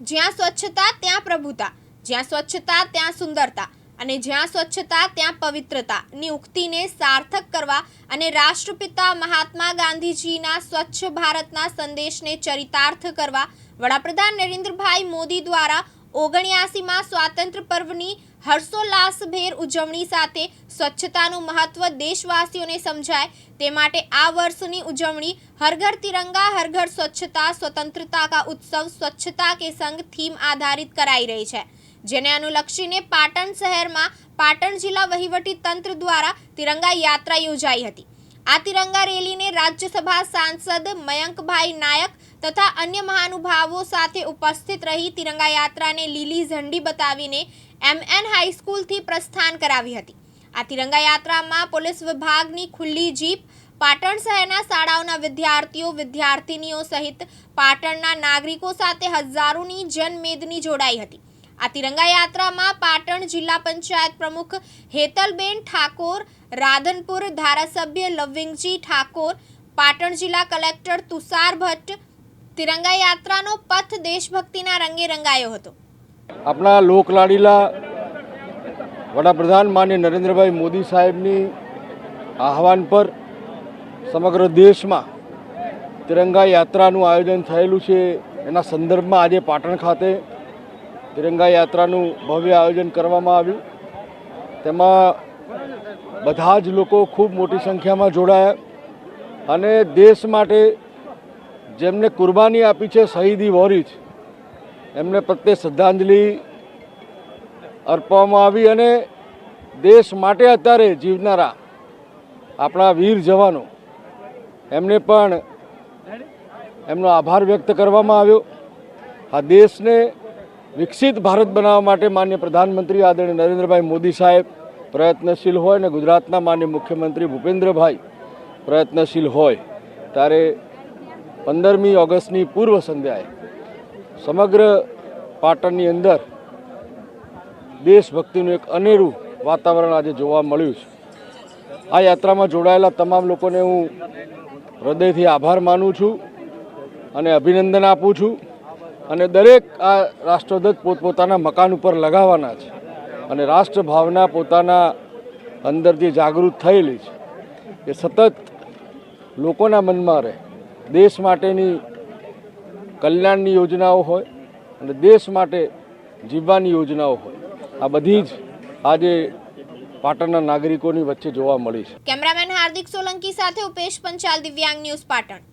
જ્યાં સ્વચ્છતા, ત્યાં પ્રભુતા. જ્યાં સ્વચ્છતા, ત્યાં સુંદરતા. અને જ્યાં સ્વચ્છતા, ત્યાં પવિત્રતાની ઉક્તિને સાર્થક કરવા અને રાષ્ટ્રપિતા મહાત્મા ગાંધીજીના સ્વચ્છ ભારતના સંદેશને ચરિતાર્થ કરવા વડાપ્રધાન નરેન્દ્રભાઈ મોદી દ્વારા ઓગણ્યાસીમાં સ્વાતંત્ર્ય પર્વની હર્ષોલ્લાસભેર ઉજવણી સાથે સ્વચ્છતાનું મહત્વ દેશવાસીઓને સમજાય તે માટે આ વર્ષની ઉજવણી હર ઘર તિરંગા હર ઘર સ્વચ્છતા, સ્વતંત્રતા કા ઉત્સવ, સ્વચ્છતા કે સંગ થીમ આધારિત કરાઈ રહી છે. જેને અનુલક્ષીને પાટણ શહેરમાં પાટણ જિલ્લા વહીવટી તંત્ર દ્વારા તિરંગા યાત્રા યોજાઈ હતી. આ તિરંગા રેલીને રાજ્યસભા સાંસદ મયંકભાઈ નાયક તથા અન્ય મહાનુભાવો સાથે ઉપસ્થિત રહી તિરંગા યાત્રાને લીલી ઝંડી બતાવીને એમએન હાઈસ્કૂલથી પ્રસ્થાન કરાવી હતી. આ તિરંગા યાત્રામાં પોલીસ વિભાગની ખુલ્લી જીપ, પાટણ શહેરના શાળાઓના વિદ્યાર્થીઓ, વિદ્યાર્થિનીઓ સહિત પાટણના નાગરિકો સાથે હજારોની જનમેદની જોડાઈ હતી. આ તિરંગા યાત્રામાં પાટણ જિલ્લા પંચાયત પ્રમુખ હેતલબેન ઠાકોર રાધનપુર ધારાસભ્ય લવિંગજી ઠાકોર, પાટણ જિલ્લા કલેક્ટર તુષાર ભટ્ટ, તિરંગા યાત્રાનો પથ દેશભક્તિના રંગે રંગાયો હતો. આપણા લોકલાડીલા વડાપ્રધાન માન્ય નરેન્દ્રભાઈ મોદી સાહેબની આહવાન પર સમગ્ર દેશમાં તિરંગા યાત્રાનું આયોજન થયેલું છે. એના સંદર્ભમાં આજે પાટણ ખાતે તિરંગા યાત્રાનું ભવ્ય આયોજન કરવામાં આવ્યું. તેમાં બધા જ લોકો ખૂબ મોટી સંખ્યામાં જોડાયા અને દેશ માટે જેમને કુરબાની આપી છે શહીદી વોરિચ, એમને પ્રત્યે શ્રદ્ધાંજલિ અર્પવામાં આવી અને દેશ માટે અત્યારે જીવનારા આપણા વીર જવાનો, એમને પણ એમનો આભાર વ્યક્ત કરવામાં આવ્યો. આ દેશને વિકસિત ભારત બનાવવા માટે માન્ય પ્રધાનમંત્રી આદરણીય નરેન્દ્રભાઈ મોદી સાહેબ પ્રયત્નશીલ હોય ને ગુજરાતના માન્ય મુખ્યમંત્રી ભૂપેન્દ્રભાઈ પ્રયત્નશીલ હોય, ત્યારે પંદરમી ઓગસ્ટની પૂર્વ સંધ્યાએ સમગ્ર પાટણની અંદર દેશભક્તિનું એક અનેરું વાતાવરણ આજે જોવા મળ્યું છે. આ યાત્રામાં જોડાયેલા તમામ લોકોને હું હૃદયથી આભાર માનું છું અને અભિનંદન આપું છું અને દરેક આ રાષ્ટ્રધ્વજ પોતપોતાના મકાન ઉપર લગાવવાના છે. અને રાષ્ટ્રભાવના પોતાના અંદર જે જાગૃત થયેલી છે. એ સતત લોકોના મનમાં રહે. દેશ માટેની કલ્યાણની યોજનાઓ હોય અને દેશ માટે જીવવાની યોજનાઓ હોય. આ બધી જ આજે પાટણના નાગરિકોની વચ્ચે જોવા મળી છે. કેમેરામેન હાર્દિક સોલંકી સાથે ઉપેશ પંચાલ, દિવ્યાંગ ન્યૂઝ પાટણ.